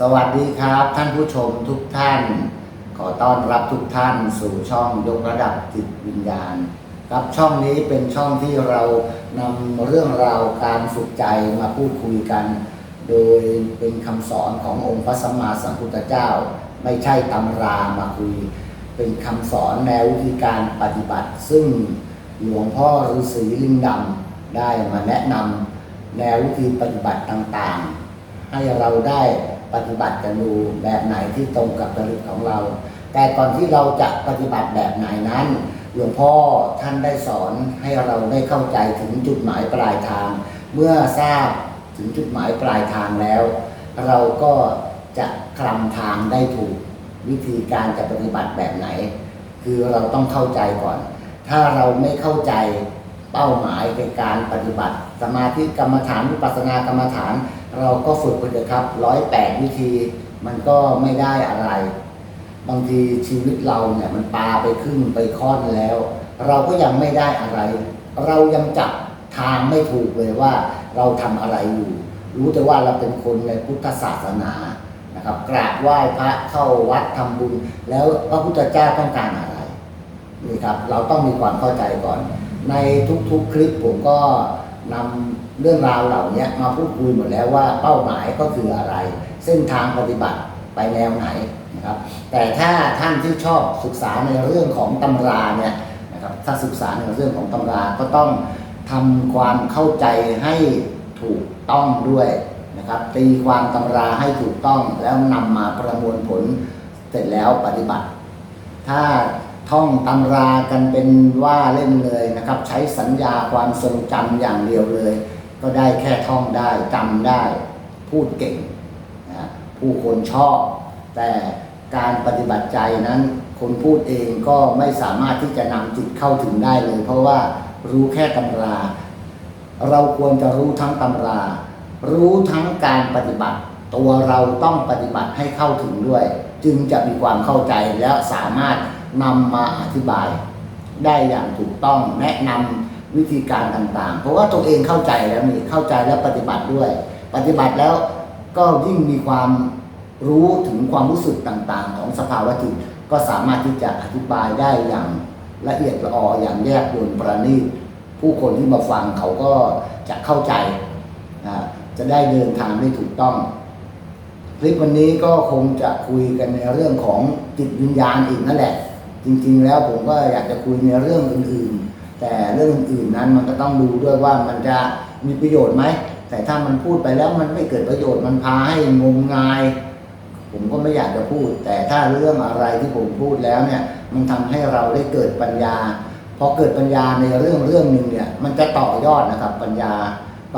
สวัสดีครับท่านผู้ชมทุกท่าน ขอต้อนรับทุกท่านสู่ช่องยกระดับจิตวิญญาณครับช่องนี้เป็นช่องที่เรานำเรื่องราวการฝึกใจมาพูดคุยกัน โดยเป็นคำสอนขององค์พระสัมมาสัมพุทธเจ้า ไม่ใช่ตำรามาคุย เป็นคำสอนแนววิธีการปฏิบัติ ซึ่งหลวงพ่อฤาษีลิงดำได้มาแนะนำแนววิธีปฏิบัติต่างๆ ให้เราได้ ปฏิบัติกันดูแบบไหนที่ตรงกับจริตของเรา แต่ก่อนที่เราจะปฏิบัติแบบไหนนั้น หลวงพ่อท่านได้สอนให้เราได้เข้าใจถึงจุดหมายปลายทาง เมื่อทราบถึงจุดหมายปลายทางแล้ว เราก็จะคลำทางได้ถูกวิธีการจะปฏิบัติแบบไหน คือเราต้องเข้าใจก่อน ถ้าเราไม่เข้าใจ เป้าหมายในการปฏิบัติ สมาธิกรรมฐานวิปัสสนากรรมฐาน เราก็ฝึกไปเลยครับร้อยแปดวิธีมันก็ไม่ได้อะไร บางทีชีวิตเราเนี่ยมันปาไปครึ่งไปค่อนแล้ว เราก็ยังไม่ได้อะไร เรายังจับทางไม่ถูกเลยว่าเราทำอะไรอยู่ รู้แต่ว่าเราเป็นคนในพุทธศาสนานะครับกราบไหว้พระเข้าวัดทำบุญ แล้วพระพุทธเจ้าต้องการอะไรนี่ครับ เราต้องมีความเข้าใจก่อน ในทุกๆคลิปผมก็นำเรื่องราวเหล่านี้มาพูดคุยหมดแล้วว่าเป้าหมายก็คืออะไร เส้นทางปฏิบัติไปแนวไหนนะครับ แต่ถ้าท่านที่ชอบศึกษาในเรื่องของตำราเนี่ยนะครับถ้าศึกษาในเรื่องของตำราก็ต้องทำความเข้าใจให้ถูกต้องด้วยนะครับ ตีความตำราให้ถูกต้องแล้วนำมาประมวลผลเสร็จแล้วปฏิบัติ ถ้า ท่องตำรากันเป็นว่าเล่นเลยนะครับ ใช้สัญญาความทรงจำอย่างเดียวเลย ก็ได้แค่ท่องได้จำได้ พูดเก่งนะผู้คนชอบ แต่การปฏิบัติใจนั้น คนพูดเองก็ไม่สามารถที่จะนำจิตเข้าถึงได้เลย เพราะว่ารู้แค่ตำรา เราควรจะรู้ทั้งตำรา รู้ทั้งการปฏิบัติ ตัวเราต้องปฏิบัติให้เข้าถึงด้วย จึงจะมีความเข้าใจและสามารถ นำมาอธิบายได้อย่างถูกต้องแนะนำวิธีการต่างๆ เพราะว่าตัวเองเข้าใจแล้วมีเข้าใจแล้วปฏิบัติด้วย ปฏิบัติแล้วก็ยิ่งมีความรู้ถึงความรู้สึกต่างๆ ของสภาวะจิตก็สามารถที่จะอธิบายได้อย่างละเอียดละอออย่างแยบยลประณีตผู้คนที่มาฟังเขาก็จะเข้าใจนะจะได้เดินทางได้ถูกต้อง คลิปวันนี้ก็คงจะคุยกันในเรื่องของจิตวิญญาณอีกนั่นแหละ จริงๆ แล้วผมก็อยากจะคุยในเรื่องอื่นๆ แต่เรื่องอื่นๆนั้นมันก็ต้องดูด้วยว่ามันจะมีประโยชน์ไหม แต่ถ้ามันพูดไปแล้วมันไม่เกิดประโยชน์มันพาให้งมงาย ผมก็ไม่อยากจะพูด แต่ถ้าเรื่องอะไรที่ผมพูดแล้วเนี่ยมันทำให้เราได้เกิดปัญญาพอเกิดปัญญาในเรื่องเรื่องหนึ่งเนี่ยมันจะต่อยอดนะครับปัญญา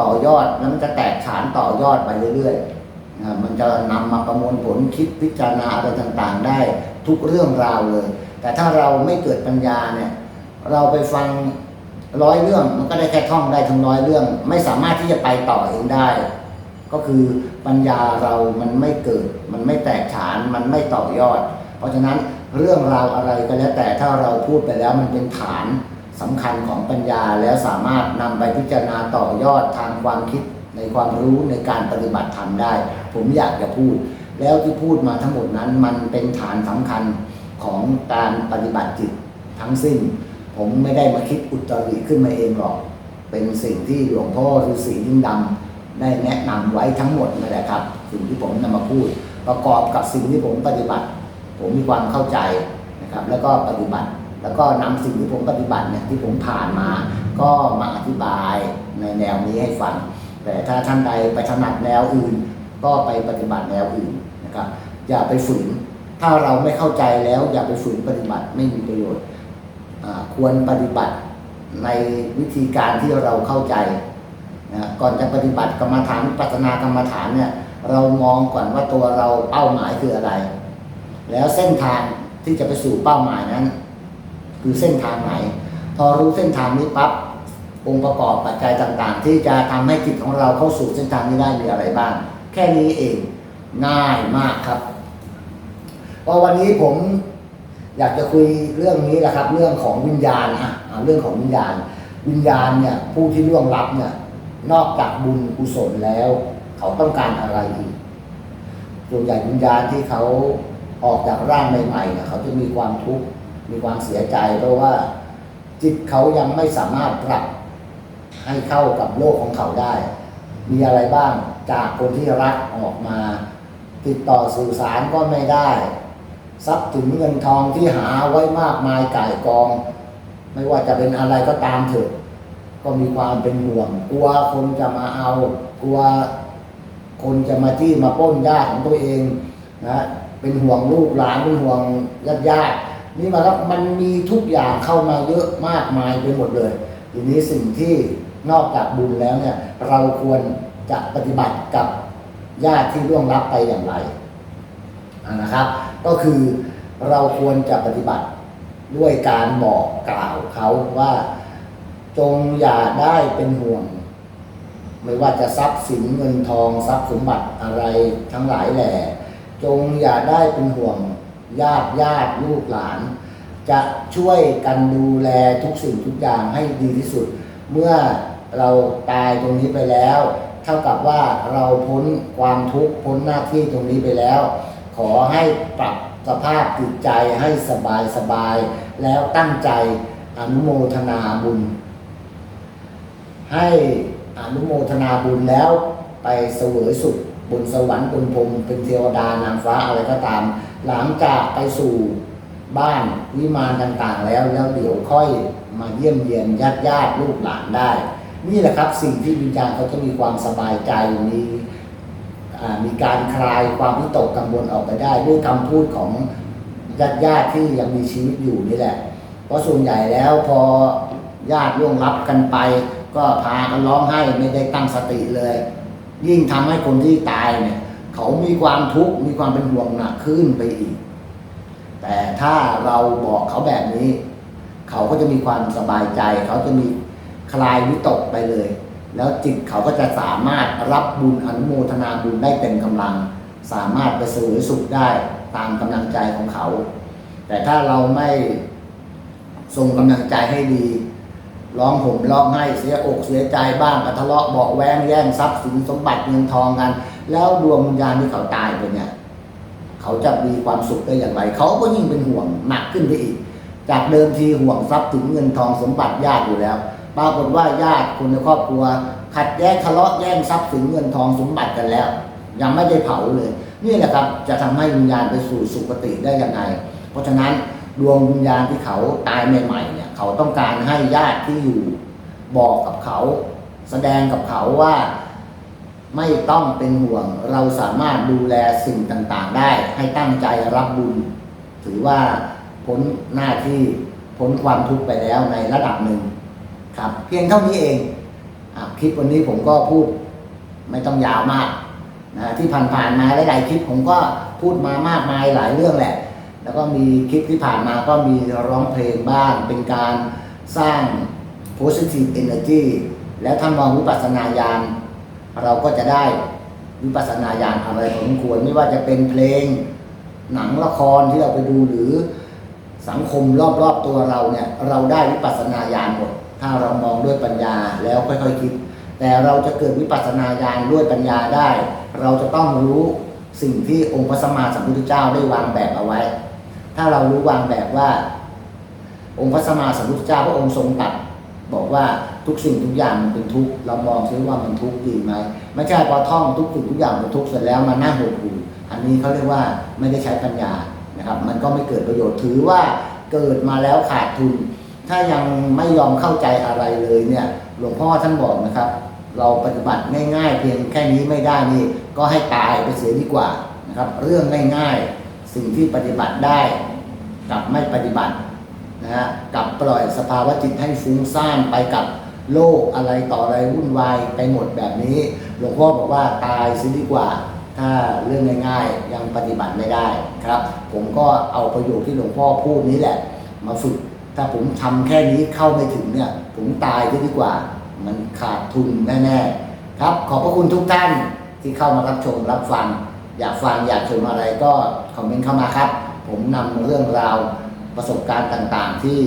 ต่อยอดแล้วมันจะแตกฉานต่อยอดไปเรื่อยๆมันจะนำมาประมวลผลคิดพิจารณาอะไรต่างๆ ได้ทุกเรื่องราวเลย แต่ถ้าเราไม่เกิดปัญญาเนี่ย เราไปฟังร้อยเรื่องมันก็ได้แค่ท่องได้ทั้งร้อยเรื่อง ไม่สามารถที่จะไปต่อเองได้ ก็คือปัญญาเรามันไม่เกิด มันไม่แตกฉานมันไม่ต่อยอด เพราะฉะนั้นเรื่องราวอะไรก็แล้วแต่ถ้าเราพูดไปแล้วมันเป็นฐานสำคัญของปัญญาแล้วสามารถนำไปพิจารณาต่อยอดทางความคิดในความรู้ในการปฏิบัติธรรมได้ ผมอยากจะพูด แล้วที่พูดมาทั้งหมดนั้นมันเป็นฐานสำคัญ ของการปฏิบัติจิตทั้งสิ้น ผมไม่ได้มาคิดอุตริขึ้นมาเองหรอก เป็นสิ่งที่หลวงพ่อฤาษียิ่งดำได้แนะนำไว้ทั้งหมดนั่นแหละครับ สิ่งที่ผมนำมาพูด ประกอบกับสิ่งที่ผมปฏิบัติ ผมมีความเข้าใจนะครับ แล้วก็ปฏิบัติ แล้วก็นำสิ่งที่ผมปฏิบัติเนี่ยที่ผมผ่านมา ก็มาอธิบายในแนวนี้ให้ฟังแต่ถ้าท่านใดไปถนัดแนวอื่น ก็ไปปฏิบัติแนวอื่นนะครับ อย่าไปฝืน ถ้าเราไม่เข้าใจแล้วอย่าไปฝืนปฏิบัติไม่มีประโยชน์ ควรปฏิบัติในวิธีการที่เราเข้าใจนะก่อนจะปฏิบัติกรรมฐานปัสสนากรรมฐานเนี่ยเรามองก่อนว่าตัวเราเป้าหมายคืออะไร แล้วเส้นทางที่จะไปสู่เป้าหมายนั้น คือเส้นทางไหน พอรู้เส้นทางนี้ปั๊บองค์ประกอบปัจจัยต่างๆ ที่จะทำให้จิตของเราเข้าสู่เส้นทางนี้ได้มีอะไรบ้าง แค่นี้เองง่ายมากครับ พอวันนี้ผมอยากจะคุยเรื่องนี้แหละครับ เรื่องของวิญญาณอะอะเรื่องของวิญญาณ วิญญาณเนี่ยผู้ที่ล่วงลับเนี่ยนอกจากบุญกุศลแล้ว เขาต้องการอะไรอีกส่วนใหญ่วิญญาณที่เขาออกจากร่างใหม่ๆเนี่ยเขาจะมีความทุกข์มีความเสียใจ เพราะว่าจิตเขายังไม่สามารถปรับให้เข้ากับโลกของเขาได้ มีอะไรบ้างจากคนที่รักออกมา ติดต่อสื่อสารก็ไม่ได้ ทรัพย์ถึงเงินทองที่หาไว้มากมายก่ายกอง ไม่ว่าจะเป็นอะไรก็ตามเถอะก็มีความเป็นห่วง กลัวคนจะมาเอา กลัวคนจะมาจี้มาป้นญาติของตัวเองนะเป็นห่วงลูกหลานเป็นห่วงญาติญาตินี่มาแล้วมันมีทุกอย่างเข้ามาเยอะมากมายไปหมดเลย ทีนี้สิ่งที่นอกจากบุญแล้วเนี่ย เราควรจะปฏิบัติกับญาติที่ล่วงลับไปอย่างไร นะครับ ก็คือเราควรจะปฏิบัติด้วยการบอกกล่าวเขาว่า จงอย่าได้เป็นห่วง ไม่ว่าจะทรัพย์สินเงินทองทรัพย์สมบัติอะไรทั้งหลายแหล่จงอย่าได้เป็นห่วงญาติญาติลูกหลาน จะช่วยกันดูแลทุกสิ่งทุกอย่างให้ดีที่สุด เมื่อเราตายตรงนี้ไปแล้ว เท่ากับว่าเราพ้นความทุกข์พ้นหน้าที่ตรงนี้ไปแล้ว ขอให้ปรับสภาพจิตใจให้สบายสบาย แล้วตั้งใจอนุโมทนาบุญ ให้อนุโมทนาบุญแล้วไปเสวยสุขบนสวรรค์บนพรมเป็นเทวดานางฟ้าอะไรก็ตาม หลังจากไปสู่บ้านวิมานต่างๆ แล้วแล้วเดี๋ยวค่อยมาเยี่ยมเยียนญาติญาติลูกหลานได้ นี่แหละครับสิ่งที่วิญญาณเขาจะมีความสบายใจมีอ่า มีการคลายความวิตกกังวลออกไปได้ ด้วยคำพูดของญาติญาติที่ยังมีชีวิตอยู่นี่แหละ เพราะส่วนใหญ่แล้วพอญาติล่วงลับกันไป ก็พากันร้องไห้ไม่ได้ตั้งสติเลย ยิ่งทำให้คนที่ตายเนี่ย เขามีความทุกข์มีความเป็นห่วงหนักขึ้นไปอีก แต่ถ้าเราบอกเขาแบบนี้ เขาก็จะมีความสบายใจ เขาจะมีคลายวิตกไปเลย แล้วจิตเขาก็จะสามารถรับบุญอนุโมทนาบุญได้เต็มกำลัง สามารถไปเสวยสุขได้ตามกำลังใจของเขา แต่ถ้าเราไม่ส่งกำลังใจให้ดีร้องห่มร้องไห้เสียอกเสียใจบ้างก็ทะเลาะเบาะแวงแย่งทรัพย์สินสมบัติเงินทองกัน แล้วดวงวิญญาณที่เขาตายไปเนี่ย เขาจะมีความสุขได้อย่างไร เขาก็ยิ่งเป็นห่วงหนักขึ้นไปอีก จากเดิมทีห่วงทรัพย์สินเงินทองสมบัติญาติอยู่แล้ว ปรากฏว่าญาติคนในครอบครัว ขัดแย้งทะเลาะแย่งทรัพย์สินเงินทองสมบัติกันแล้ว ยังไม่ได้เผาเลย นี่แหละครับจะทำให้วิญญาณไปสู่สุคติได้ยังไง เพราะฉะนั้นดวงวิญญาณที่เขาตายใหม่ๆเนี่ยเขาต้องการให้ญาติที่อยู่บอกกับเขา แสดงกับเขาว่าไม่ต้องเป็นห่วงเราสามารถดูแลสิ่งต่างๆ ได้ให้ตั้งใจรับบุญ ถือว่าพ้นหน้าที่พ้นความทุกข์ไปแล้วในระดับหนึ่ง ครับ เพียงเท่านี้เองอคลิปวันนี้ผมก็พูดไม่ต้องยาวมากนะที่ผ่านๆมาหลายๆคลิปผมก็พูดมามากมายหลายเรื่องแหละ แล้วก็มีคลิปที่ผ่านมาก็มีร้องเพลงบ้าง เป็นการสร้าง positive energy แล้วถ้ามองวิปัสสนาญาณเราก็จะได้วิปัสสนาญาณอะไรสมควรไม่ว่าจะเป็นเพลงหนังละครที่เราไปดูหรือสังคมรอบๆตัวเราเนี่ย เราได้วิปัสสนาญาณหมด ถ้าเรามองด้วยปัญญาแล้วค่อยๆคิด แต่เราจะเกิดวิปัสสนาญาณด้วยปัญญาได้ เราจะต้องรู้สิ่งที่องค์พระสัมมาสัมพุทธเจ้าได้วางแบบเอาไว้ ถ้าเรารู้วางแบบว่า องค์พระสัมมาสัมพุทธเจ้าพระองค์ทรงตรัดบอกว่าทุกสิ่งทุกอย่างมันเป็นทุกข์เรามองซิว่ามันทุกข์จริงไหมไม่ใช่พอท่องทุกสิ่งทุกอย่างเป็นทุกข์เสร็จแล้วมานั่งหดหู่อันนี้เขาเรียกว่าไม่ได้ใช้ปัญญานะครับ มันก็ไม่เกิดประโยชน์ถือว่าเกิดมาแล้วขาดทุน ถ้ายังไม่ยอมเข้าใจอะไรเลยเนี่ยหลวงพ่อท่านบอกนะครับ เราปฏิบัติง่ายๆเพียงแค่นี้ไม่ได้นี่ ก็ให้ตายไปเสียดีกว่านะครับ เรื่องง่ายๆสิ่งที่ปฏิบัติได้กับไม่ปฏิบัตินะฮะกับปล่อยสภาวะจิตให้ฟุ้งซ่านไปกับโลกอะไรต่ออะไรวุ่นวายไปหมดแบบนี้ หลวงพ่อบอกว่าตายเสียดีกว่า ถ้าเรื่องง่ายๆยังปฏิบัติไม่ได้ครับ ผมก็เอาประโยชน์ที่หลวงพ่อพูดนี้แหละ มาฝึก ถ้าผมทำแค่นี้เข้าไม่ถึงเนี่ย ผมตายได้ดีกว่า มันขาดทุนแน่ๆครับ ขอบพระคุณทุกท่านที่เข้ามารับชมรับฟัง อยากฟังอยากชมอะไรก็คอมเมนต์เข้ามาครับ ผมนำเรื่องราวประสบการณ์ต่างๆ ที่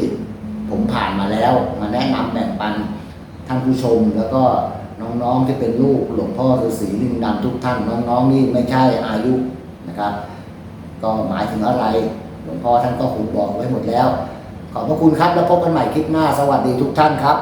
ผมผ่านมาแล้วมาแนะนำแบ่งปันท่านผู้ชมแล้วก็น้องๆที่เป็นลูกหลวงพ่อฤาษีลิงดำทุกท่านน้องๆนี่ไม่ใช่อายุนะครับ ก็หมายถึงอะไร หลวงพ่อท่านก็คงบอกไว้หมดแล้ว ขอบพระคุณครับแล้วพบกันใหม่คลิปหน้า สวัสดีทุกท่านครับ